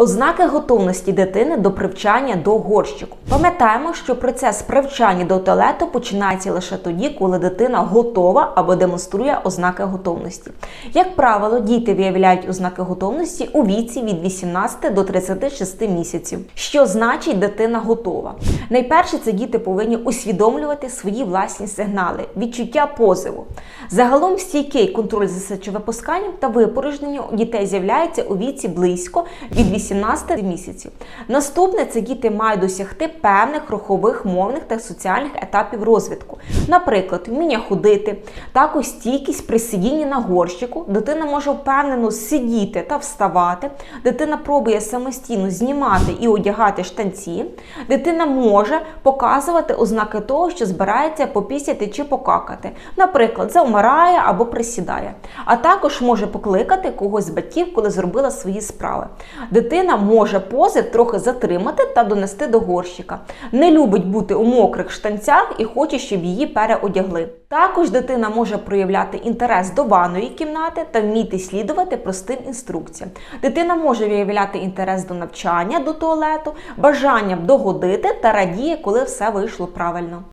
Ознаки готовності дитини до привчання до горщику. Пам'ятаємо, що процес привчання до туалету починається лише тоді, коли дитина готова або демонструє ознаки готовності. Як правило, діти виявляють ознаки готовності у віці від 18 до 36 місяців. Що значить дитина готова? Найперше, це діти повинні усвідомлювати свої власні сигнали, відчуття позиву. Загалом стійкий контроль за сечовипусканням та випорожненням у дітей з'являється у віці близько від 18 місяців. Наступне це діти мають досягти певних рухових, мовних та соціальних етапів розвитку. Наприклад, вміння ходити, також стійкість при сидінні на горщику. Дитина може впевнено сидіти та вставати. Дитина пробує самостійно знімати і одягати штанці. Дитина може показувати ознаки того, що збирається попісяти чи покакати. Наприклад, завмирає або присідає. А також може покликати когось з батьків, коли зробила свої справи. Дитина може позив трохи затримати та донести до горщика. Не любить бути у мокрих штанцях і хоче, щоб її переодягли. Також дитина може проявляти інтерес до ванної кімнати та вміти слідувати простим інструкціям. Дитина може виявляти інтерес до навчання, до туалету, бажанням догодити та радіє, коли все вийшло правильно.